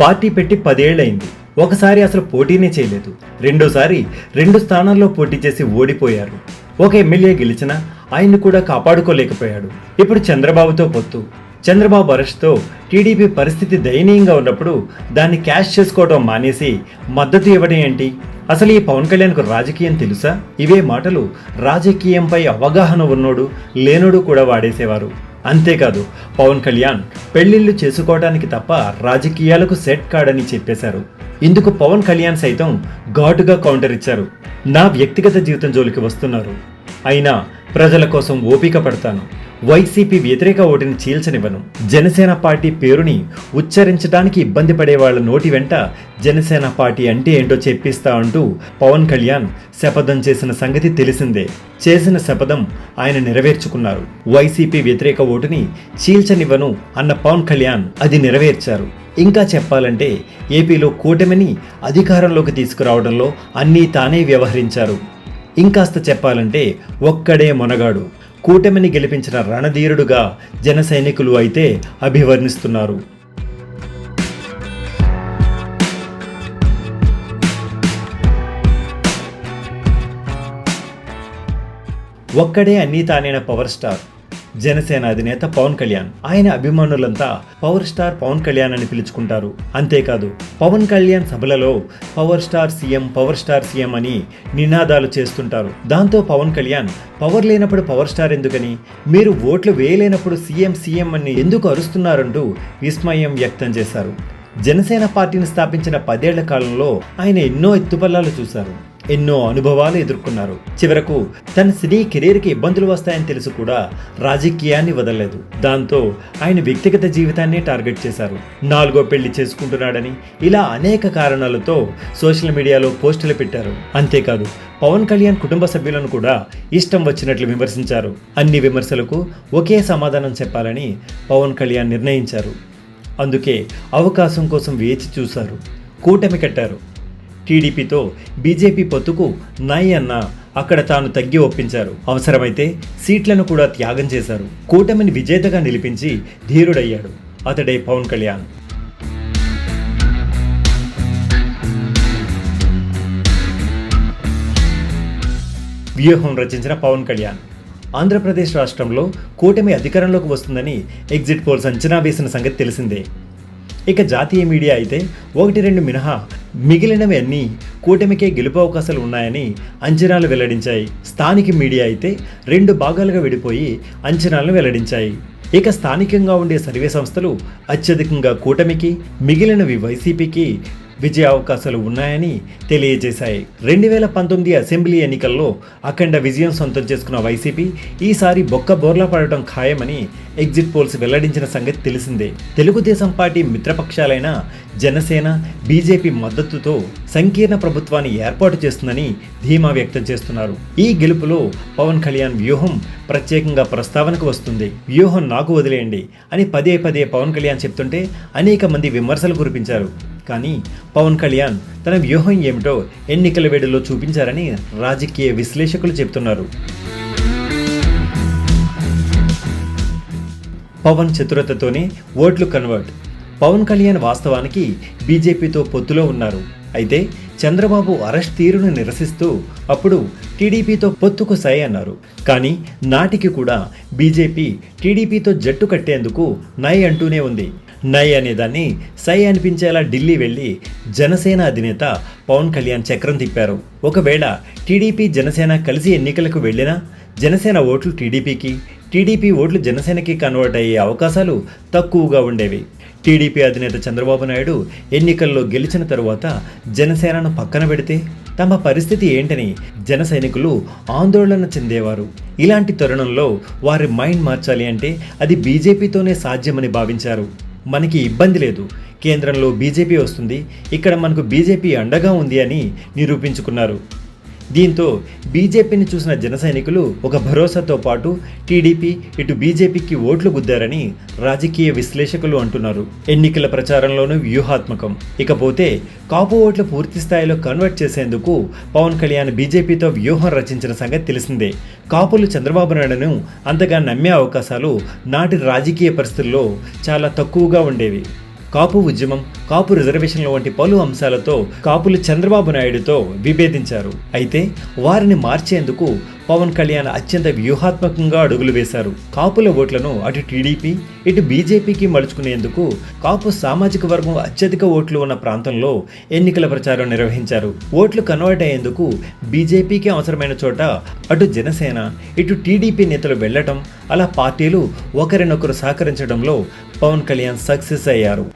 Party పెట్టి పదేళ్ళైంది ఒకసారి అసలు పోటీనే చేయలేదు. రెండోసారి రెండు స్థానాల్లో పోటీ చేసి ఓడిపోయారు. ఒక ఎమ్మెల్యే గెలిచినా ఆయన్ని కూడా కాపాడుకోలేకపోయాడు. ఇప్పుడు చంద్రబాబుతో పొత్తు. చంద్రబాబు అరెస్ట్తో టీడీపీ పరిస్థితి దయనీయంగా ఉన్నప్పుడు దాన్ని క్యాష్ చేసుకోవడం మానేసి మద్దతు ఇవ్వడం ఏంటి? అసలు ఈ పవన్ కళ్యాణ్కు రాజకీయం తెలుసా? ఇవే మాటలు రాజకీయంపై అవగాహన ఉన్నోడు లేనోడు కూడా వాడేసేవారు. అంతేకాదు పవన్ కళ్యాణ్ పెళ్ళిళ్ళు చేసుకోవడానికి తప్ప రాజకీయాలకు సెట్ కాడని చెప్పేశారు. ఇందుకు పవన్ కళ్యాణ్ సైతం ఘాటుగా కౌంటర్ ఇచ్చారు. నా వ్యక్తిగత జీవితం జోలికి వస్తున్నారు. అయినా ప్రజల కోసం ఓపిక పడతాను. వైసీపీ వ్యతిరేక ఓటుని చీల్చనివ్వను. జనసేన పార్టీ పేరుని ఉచ్చరించడానికి ఇబ్బంది పడే వాళ్ళ నోటి వెంట జనసేన పార్టీ అంటే ఏంటో చెప్పిస్తా అంటూ పవన్ కళ్యాణ్ శపథం చేసిన సంగతి తెలిసిందే. చేసిన శపథం ఆయన నెరవేర్చుకున్నారు. వైసీపీ వ్యతిరేక ఓటుని చీల్చనివ్వను అన్న పవన్ కళ్యాణ్ అది నెరవేర్చారు. ఇంకా చెప్పాలంటే ఏపీలో కూటమిని అధికారంలోకి తీసుకురావడంలో అన్నీ తానే వ్యవహరించారు. ఇంకాస్త చెప్పాలంటే ఒక్కడే మొనగాడు. కూటమిని గెలిపించిన రణధీరుడుగా జన సైనికులు అయితే అభివర్ణిస్తున్నారు. ఒక్కడే అన్నీ తానైన పవర్ స్టార్. జనసేన అధినేత పవన్ కళ్యాణ్. ఆయన అభిమానులంతా పవర్ స్టార్ పవన్ కళ్యాణ్ అని పిలుచుకుంటారు. అంతేకాదు పవన్ కళ్యాణ్ సభలలో power star CM power star CM అని నినాదాలు చేస్తుంటారు. దాంతో పవన్ కళ్యాణ్ పవర్ లేనప్పుడు పవర్ స్టార్ ఎందుకని? మీరు ఓట్లు వేయలేనప్పుడు సీఎం సీఎం అని ఎందుకు అరుస్తున్నారంటూ విస్మయం వ్యక్తం చేశారు. జనసేన పార్టీని స్థాపించిన పదేళ్ళ కాలంలో ఆయన ఎన్నో ఎత్తుపల్లాలు చూశారు. ఎన్నో అనుభవాలు ఎదుర్కొన్నారు. చివరకు తన సినీ కెరీర్కి ఇబ్బందులు వస్తాయని తెలుసు కూడా రాజకీయాన్ని వదలలేదు. దాంతో ఆయన వ్యక్తిగత జీవితాన్ని టార్గెట్ చేశారు. నాలుగో పెళ్ళి చేసుకుంటున్నాడని ఇలా అనేక కారణాలతో సోషల్ మీడియాలో పోస్టులు పెట్టారు. అంతేకాదు పవన్ కళ్యాణ్ కుటుంబ సభ్యులను కూడా ఇష్టం వచ్చినట్లు విమర్శించారు. అన్ని విమర్శలకు ఒకే సమాధానం చెప్పాలని పవన్ కళ్యాణ్ నిర్ణయించారు. అందుకే అవకాశం కోసం వేచి చూశారు. కూటమి కట్టారు. టీడీపీతో బీజేపీ పొత్తుకు నై అన్న అక్కడ తాను తగ్గి ఒప్పించారు. అవసరమైతే సీట్లను కూడా త్యాగం చేశారు. కూటమిని విజేతగా నిలిపించి ధీరుడయ్యాడు అతడే పవన్ కళ్యాణ్. వ్యూహం రచించిన పవన్ కళ్యాణ్. ఆంధ్రప్రదేశ్ రాష్ట్రంలో కూటమి అధికారంలోకి వస్తుందని ఎగ్జిట్ పోల్స్ అంచనా వేసిన సంగతి తెలిసిందే. ఇక జాతీయ మీడియా అయితే ఒకటి రెండు మినహా మిగిలినవి అన్నీ కూటమికే గెలుపు అవకాశాలు ఉన్నాయని అంచనాలు వెల్లడించాయి. స్థానిక మీడియా అయితే రెండు భాగాలుగా విడిపోయి అంచనాలను వెల్లడించాయి. ఇక స్థానికంగా ఉండే సర్వే సంస్థలు అత్యధికంగా కూటమికి మిగిలినవి వైసీపీకి విజయ అవకాశాలు ఉన్నాయని తెలియజేశాయి. రెండు వేల పంతొమ్మిది అసెంబ్లీ ఎన్నికల్లో అఖండ విజయం సొంతం చేసుకున్న వైసీపీ ఈసారి బొక్క బోర్లా పడటం ఖాయమని ఎగ్జిట్ పోల్స్ వెల్లడించిన సంగతి తెలిసిందే. తెలుగుదేశం పార్టీ మిత్రపక్షాలైన జనసేన బీజేపీ మద్దతుతో సంకీర్ణ ప్రభుత్వాన్ని ఏర్పాటు చేస్తుందని ధీమా వ్యక్తం చేస్తున్నారు. ఈ గెలుపులో పవన్ కళ్యాణ్ వ్యూహం ప్రత్యేకంగా ప్రస్తావనకు వస్తుంది. వ్యూహం నాకు వదిలేయండి అని పదే పదే పవన్ కళ్యాణ్ చెప్తుంటే అనేక మంది విమర్శలు కురిపించారు. కానీ పవన్ కళ్యాణ్ తన వ్యూహం ఏమిటో ఎన్నికల వేడులో చూపించారని రాజకీయ విశ్లేషకులు చెబుతున్నారు పవన్ చతురతతోనే ఓట్లు కన్వర్ట్ పవన్ కళ్యాణ్ వాస్తవానికి బీజేపీతో పొత్తులో ఉన్నారు. అయితే చంద్రబాబు అరెస్ట్ తీరును నిరసిస్తూ అప్పుడు టీడీపీతో పొత్తుకు సై అన్నారు. కానీ నాటికి కూడా బీజేపీ టీడీపీతో జట్టు కట్టేందుకు నై అంటూనే ఉంది. నై అనేదాన్ని సై అనిపించేలా ఢిల్లీ వెళ్ళి జనసేన అధినేత పవన్ కళ్యాణ్ చక్రం తిప్పారు. ఒకవేళ టీడీపీ జనసేన కలిసి ఎన్నికలకు వెళ్ళినా జనసేన ఓట్లు టీడీపీకి టీడీపీ ఓట్లు జనసేనకి కన్వర్ట్ అయ్యే అవకాశాలు తక్కువగా ఉండేవి. టీడీపీ అధినేత చంద్రబాబు నాయుడు ఎన్నికల్లో గెలిచిన తరువాత జనసేనను పక్కన పెడితే తమ పరిస్థితి ఏంటని జన సైనికులు ఆందోళన చెందేవారు. ఇలాంటి తరుణంలో వారి మైండ్ మార్చాలి అంటే అది బీజేపీతోనే సాధ్యమని భావించారు. మనకి ఇబ్బంది లేదు. కేంద్రంలో బీజేపీ వస్తుంది. ఇక్కడ మనకు బీజేపీ అండగా ఉంది అని నిరూపించుకున్నారు. దీంతో బీజేపీని చూసిన జన సైనికులు ఒక భరోసాతో పాటు టీడీపీ ఇటు బీజేపీకి ఓట్లు గుద్దారని రాజకీయ విశ్లేషకులు అంటున్నారు. ఎన్నికల ప్రచారంలోనూ వ్యూహాత్మకం. ఇకపోతే కాపు ఓట్లు పూర్తి స్థాయిలో కన్వర్ట్ చేసేందుకు పవన్ కళ్యాణ్ బీజేపీతో వ్యూహం రచించిన సంగతి తెలిసిందే. కాపులు చంద్రబాబు నాయుడును అంతగా నమ్మే అవకాశాలు నాటి రాజకీయ పరిస్థితుల్లో చాలా తక్కువగా ఉండేవి. కాపు ఉద్యమం కాపు రిజర్వేషన్ల వంటి పలు అంశాలతో కాపులు చంద్రబాబు నాయుడుతో విభేదించారు. అయితే వారిని మార్చేందుకు పవన్ కళ్యాణ్ అత్యంత వ్యూహాత్మకంగా అడుగులు వేశారు. కాపుల ఓట్లను అటు టీడీపీ ఇటు బీజేపీకి మలుచుకునేందుకు కాపు సామాజిక వర్గం అత్యధిక ఓట్లు ఉన్న ప్రాంతంలో ఎన్నికల ప్రచారం నిర్వహించారు. ఓట్లు కన్వర్ట్ అయ్యేందుకు బీజేపీకి అవసరమైన చోట అటు జనసేన ఇటు టీడీపీ నేతలు వెళ్ళటం అలా పార్టీలు ఒకరినొకరు సహకరించడంలో పవన్ కళ్యాణ్ సక్సెస్ అయ్యారు.